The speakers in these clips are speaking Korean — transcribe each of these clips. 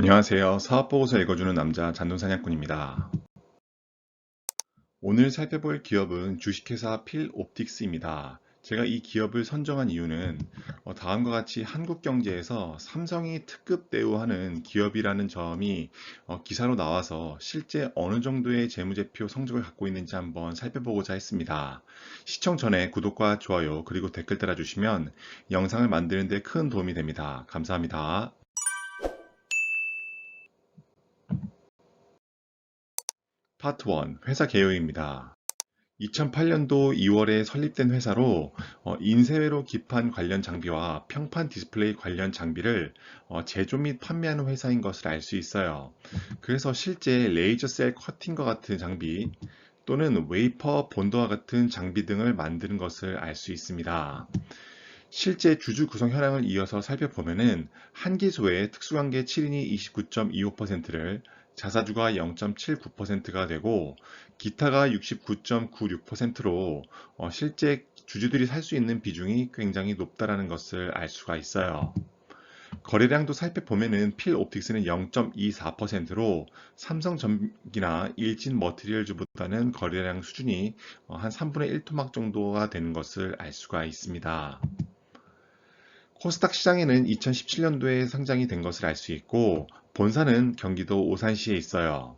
안녕하세요. 사업보고서 읽어주는 남자 잔돈사냥꾼입니다. 오늘 살펴볼 기업은 주식회사 필옵틱스입니다. 제가 이 기업을 선정한 이유는 어, 다음과 같이 한국 경제에서 삼성이 특급 대우하는 기업이라는 점이 어, 기사로 나와서 실제 어느 정도의 재무제표 성적을 갖고 있는지 한번 살펴보고자 했습니다. 시청 전에 구독과 좋아요 그리고 댓글 달아주시면 영상을 만드는 데 큰 도움이 됩니다. 감사합니다. 파트 1 회사 개요입니다. 2008년도 2월에 설립된 회사로 어, 인쇄회로 기판 관련 장비와 평판 디스플레이 관련 장비를 어, 제조 및 판매하는 회사인 것을 알 수 있어요. 그래서 실제 레이저 셀 커팅과 같은 장비 또는 웨이퍼 본드와 같은 장비 등을 만드는 것을 알 수 있습니다. 실제 주주 구성 현황을 이어서 살펴보면은 한기소의 특수관계 7인이 29.25%를 자사주가 0.79%가 되고 기타가 69.96%로 어, 실제 주주들이 살 수 있는 비중이 굉장히 높다라는 것을 알 수가 있어요. 거래량도 살펴보면은 필 옵틱스는 0.24%로 삼성전기나 일진 머티리얼즈보다는 거래량 수준이 어, 한 3분의 1 토막 정도가 되는 것을 알 수가 있습니다. 코스닥 시장에는 2017년도에 상장이 된 것을 알 수 있고 본사는 경기도 오산시에 있어요.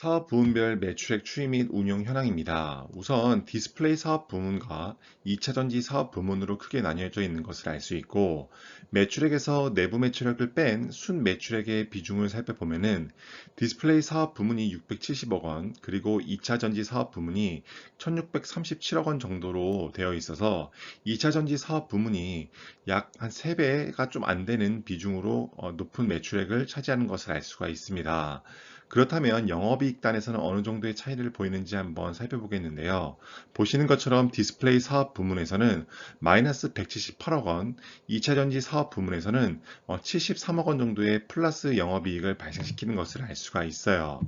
사업 부문별 매출액 추이 및 운용 현황입니다. 우선 디스플레이 사업 부문과 2차전지 사업 부문으로 크게 나뉘어져 있는 것을 알 수 있고 매출액에서 내부 매출액을 뺀 순 매출액의 비중을 살펴보면은 디스플레이 사업 부문이 670억 원 그리고 2차전지 사업 부문이 1637억 원 정도로 되어 있어서 2차전지 사업 부문이 약 한 3배가 좀 안 되는 비중으로 어, 높은 매출액을 차지하는 것을 알 수가 있습니다. 그렇다면 영업이익단에서는 어느 정도의 차이를 보이는지 한번 살펴보겠는데요. 보시는 것처럼 디스플레이 사업 부문에서는 마이너스 178억 원, 2차전지 사업 부문에서는 73억 어, 원 정도의 플러스 영업이익을 발생시키는 것을 알 수가 있어요.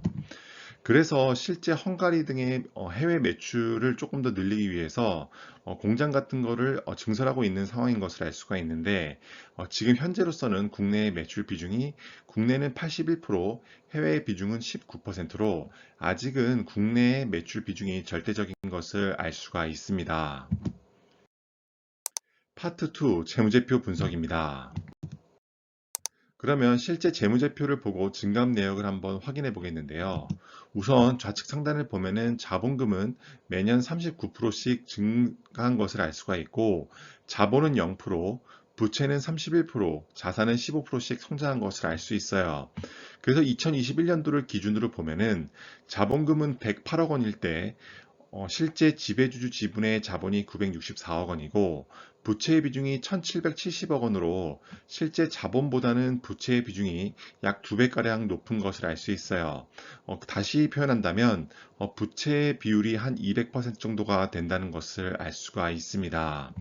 그래서 실제 헝가리 등의 어, 해외 매출을 조금 더 늘리기 위해서 어, 공장 같은 거를 어, 증설하고 있는 상황인 것을 알 수가 있는데 지금 현재로서는 국내의 매출 비중이 국내는 81%, 해외의 비중은 19%로 아직은 국내의 매출 비중이 절대적인 것을 알 수가 있습니다. 파트 2 재무제표 분석입니다. 그러면 실제 재무제표를 보고 증감 내역을 한번 확인해 보겠는데요. 우선 좌측 상단을 보면은 자본금은 매년 39%씩 증가한 것을 알 수가 있고 자본은 0%, 부채는 31%, 자산은 15%씩 성장한 것을 알 수 있어요. 그래서 2021년도를 기준으로 보면은 자본금은 108억 원일 때 어, 실제 지배주주 지분의 자본이 964억 원이고 부채의 비중이 1770억 원으로 실제 자본보다는 부채의 비중이 약 2배가량 높은 것을 알 수 있어요. 어, 다시 표현한다면 어, 부채의 비율이 한 200% 정도가 된다는 것을 알 수가 있습니다.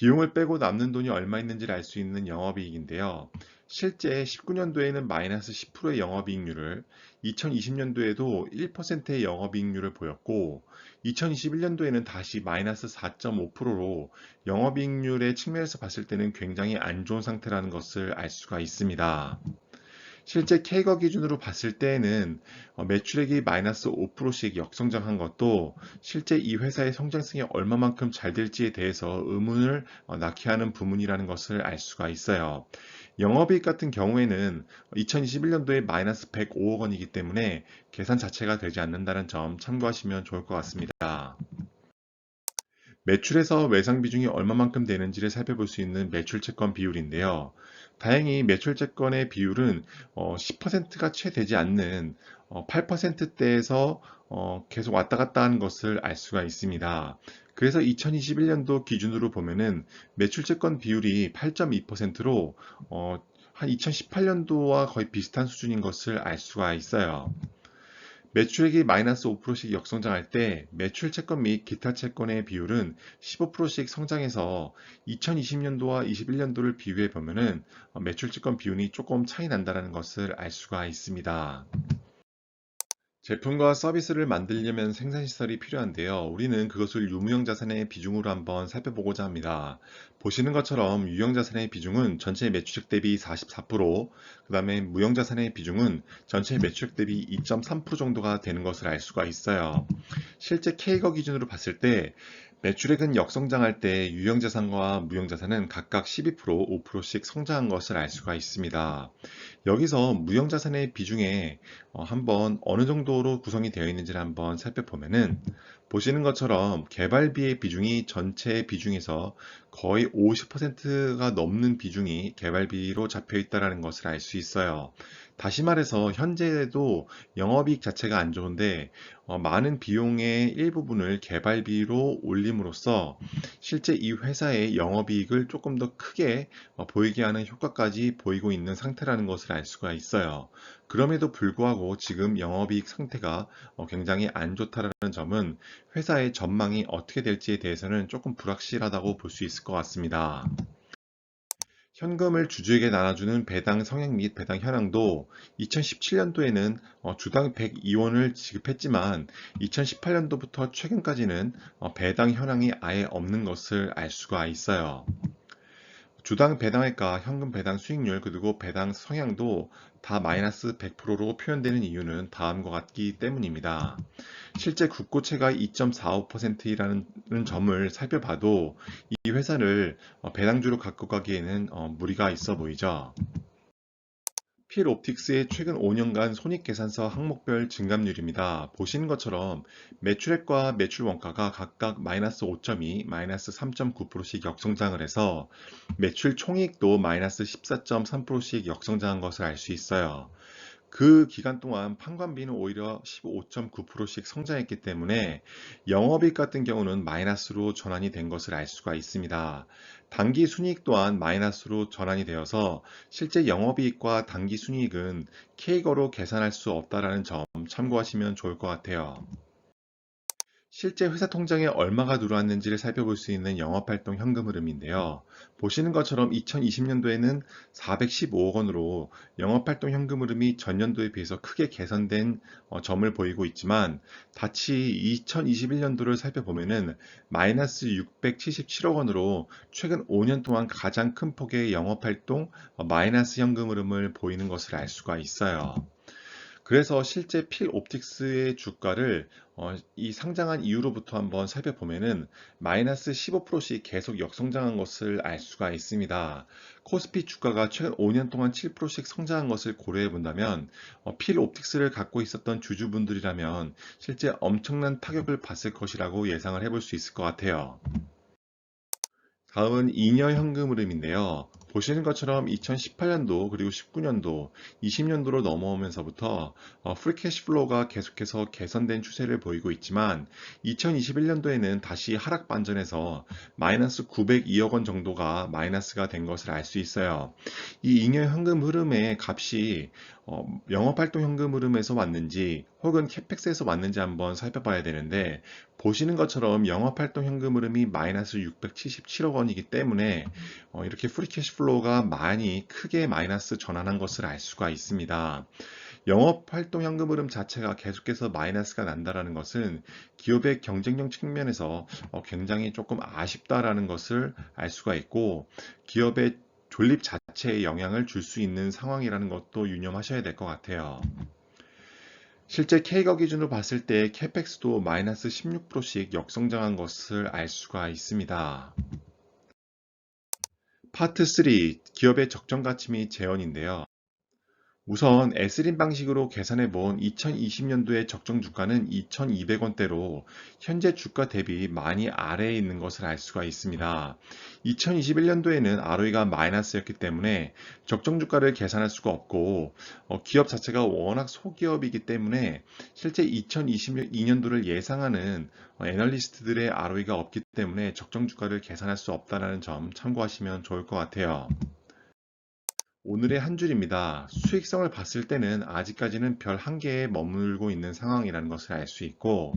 비용을 빼고 남는 돈이 얼마 있는지를 알 수 있는 영업이익인데요. 실제 19년도에는 마이너스 10%의 영업이익률을 2020년도에도 1%의 영업이익률을 보였고 2021년도에는 다시 마이너스 4.5%로 영업이익률의 측면에서 봤을 때는 굉장히 안 좋은 상태라는 것을 알 수가 있습니다. 실제 K거 기준으로 봤을 때에는 어, 매출액이 마이너스 5%씩 역성장한 것도 실제 이 회사의 성장성이 얼마만큼 잘 될지에 대해서 의문을 어, 낳게 하는 부분이라는 것을 알 수가 있어요. 영업이익 같은 경우에는 2021년도에 마이너스 105억 원이기 때문에 계산 자체가 되지 않는다는 점 참고하시면 좋을 것 같습니다. 매출에서 외상 비중이 얼마만큼 되는지를 살펴볼 수 있는 매출 채권 비율인데요. 다행히 매출 채권의 비율은 10%가 어, 채 되지 않는 8%대에서 어, 어, 계속 왔다 갔다 하는 것을 알 수가 있습니다. 그래서 2021년도 기준으로 보면은 매출 채권 비율이 8.2%로 한 2018년도와 거의 비슷한 수준인 것을 알 수가 있어요. 매출액이 마이너스 5%씩 역성장할 때 매출 채권 및 기타 채권의 비율은 15%씩 성장해서 2020년도와 21년도를 비교해 보면은 매출 채권 비율이 조금 차이 난다는 것을 알 수가 있습니다. 제품과 서비스를 만들려면 생산시설이 필요한데요. 우리는 그것을 유무형 자산의 비중으로 한번 살펴보고자 합니다. 보시는 것처럼 유형 자산의 비중은 전체 매출액 대비 44%, 그 다음에 무형 자산의 비중은 전체 매출액 대비 2.3% 정도가 되는 것을 알 수가 있어요. 실제 K거 기준으로 봤을 때 매출액은 역성장할 때 유형자산과 무형자산은 각각 12%, 5%씩 성장한 것을 알 수가 있습니다. 여기서 무형자산의 비중에 어, 한번 어느 정도로 구성이 되어 있는지를 한번 살펴보면은 보시는 것처럼 개발비의 비중이 전체 비중에서 거의 50%가 넘는 비중이 개발비로 잡혀 있다는 것을 알 수 있어요. 다시 말해서 현재도 영업이익 자체가 안 좋은데 어, 많은 비용의 일부분을 개발비로 올림으로써 실제 이 회사의 영업이익을 조금 더 크게 어, 보이게 하는 효과까지 보이고 있는 상태라는 것을 알 수가 있어요. 그럼에도 불구하고 지금 영업이익 상태가 어, 굉장히 안 좋다는 점은 회사의 전망이 어떻게 될지에 대해서는 조금 불확실하다고 볼 수 있을 것 같습니다. 현금을 주주에게 나눠주는 배당 성향 및 배당 현황도 2017년도에는 어, 주당 102원을 지급했지만 2018년도부터 최근까지는 어, 배당 현황이 아예 없는 것을 알 수가 있어요. 주당 배당액과 현금 배당 수익률 그리고 배당 성향도 다 마이너스 100%로 표현되는 이유는 다음과 같기 때문입니다. 실제 국고채가 2.45%이라는 점을 살펴봐도 이 회사를 어, 배당주로 갖고 가기에는 어, 무리가 있어 보이죠. 필 옵틱스의 최근 5년간 손익계산서 항목별 증감률입니다. 보시는 것처럼 매출액과 매출 원가가 각각 마이너스 5.2, 마이너스 3.9%씩 역성장을 해서 매출 총이익도 마이너스 14.3%씩 역성장한 것을 알 수 있어요. 그 기간 동안 판관비는 오히려 15.9%씩 성장했기 때문에 영업이익 같은 경우는 마이너스로 전환이 된 것을 알 수가 있습니다. 단기 순이익 또한 마이너스로 전환이 되어서 실제 영업이익과 단기 순이익은 K거로 계산할 수 없다라는 점 참고하시면 좋을 것 같아요. 실제 회사 통장에 얼마가 들어왔는지를 살펴볼 수 있는 영업활동 현금 흐름인데요. 보시는 것처럼 2020년도에는 415억 원으로 영업활동 현금 흐름이 전년도에 비해서 크게 개선된 어, 점을 보이고 있지만 다치 2021년도를 살펴보면은 마이너스 677억 원으로 최근 5년 동안 가장 큰 폭의 영업활동 어, 마이너스 현금 흐름을 보이는 것을 알 수가 있어요. 그래서 실제 필 옵틱스의 주가를 어, 이 상장한 이후로부터 한번 살펴보면은 마이너스 15%씩 계속 역성장한 것을 알 수가 있습니다. 코스피 주가가 최근 5년 동안 7%씩 성장한 것을 고려해 본다면 어, 필 옵틱스를 갖고 있었던 주주분들이라면 실제 엄청난 타격을 봤을 것이라고 예상을 해볼 수 있을 것 같아요. 다음은 잉여 현금 흐름인데요. 보시는 것처럼 2018년도 그리고 19년도, 20년도로 넘어오면서부터 어, 프리캐시 플로우가 계속해서 개선된 추세를 보이고 있지만 2021년도에는 다시 하락 반전해서 마이너스 902억 원 정도가 마이너스가 된 것을 알 수 있어요. 이 잉여 현금 흐름의 값이 어, 영업활동 현금 흐름에서 왔는지 혹은 캐펙스에서 왔는지 한번 살펴봐야 되는데 보시는 것처럼 영업활동 현금 흐름이 마이너스 677억 원이기 때문에 어, 이렇게 프리캐시 플로우 가 많이 크게 마이너스 전환한 것을 알 수가 있습니다. 영업활동 현금 흐름 자체가 계속해서 마이너스가 난다라는 것은 기업의 경쟁력 측면에서 어, 굉장히 조금 아쉽다라는 것을 알 수가 있고 기업의 존립 자체에 영향을 줄 수 있는 상황이라는 것도 유념하셔야 될 것 같아요. 실제 K거 기준으로 봤을 때 캐펙스도 마이너스 16%씩 역성장한 것을 알 수가 있습니다. 파트 3 기업의 적정 가치 및 재원인데요. 우선 에스린 방식으로 계산해 본 2020년도의 적정 주가는 2,200원대로 현재 주가 대비 많이 아래에 있는 것을 알 수가 있습니다. 2021년도에는 ROE가 마이너스였기 때문에 적정 주가를 계산할 수가 없고 어, 기업 자체가 워낙 소기업이기 때문에 실제 2022년도를 예상하는 어, 애널리스트들의 ROE가 없기 때문에 적정 주가를 계산할 수 없다는 점 참고하시면 좋을 것 같아요. 오늘의 한 줄입니다. 수익성을 봤을 때는 아직까지는 별 한계에 머물고 있는 상황이라는 것을 알 수 있고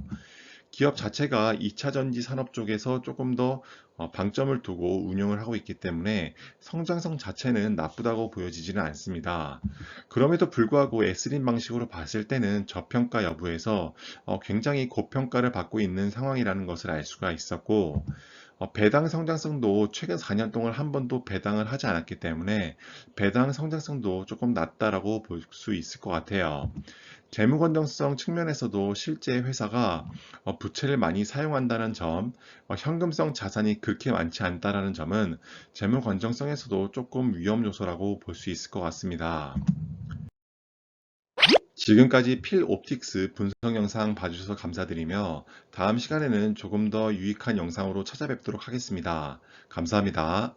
기업 자체가 2차 전지 산업 쪽에서 조금 더 어, 방점을 두고 운영을 하고 있기 때문에 성장성 자체는 나쁘다고 보여지지는 않습니다. 그럼에도 불구하고 S림 방식으로 봤을 때는 저평가 여부에서 어, 굉장히 고평가를 받고 있는 상황이라는 것을 알 수가 있었고 어, 배당 성장성도 최근 4년 동안 한 번도 배당을 하지 않았기 때문에 배당 성장성도 조금 낮다라고 볼 수 있을 것 같아요. 재무 건전성 측면에서도 실제 회사가 어, 부채를 많이 사용한다는 점, 어, 현금성 자산이 그렇게 많지 않다라는 점은 재무 건전성에서도 조금 위험 요소라고 볼 수 있을 것 같습니다. 지금까지 필 옵틱스 분석 영상 봐주셔서 감사드리며 다음 시간에는 조금 더 유익한 영상으로 찾아뵙도록 하겠습니다. 감사합니다.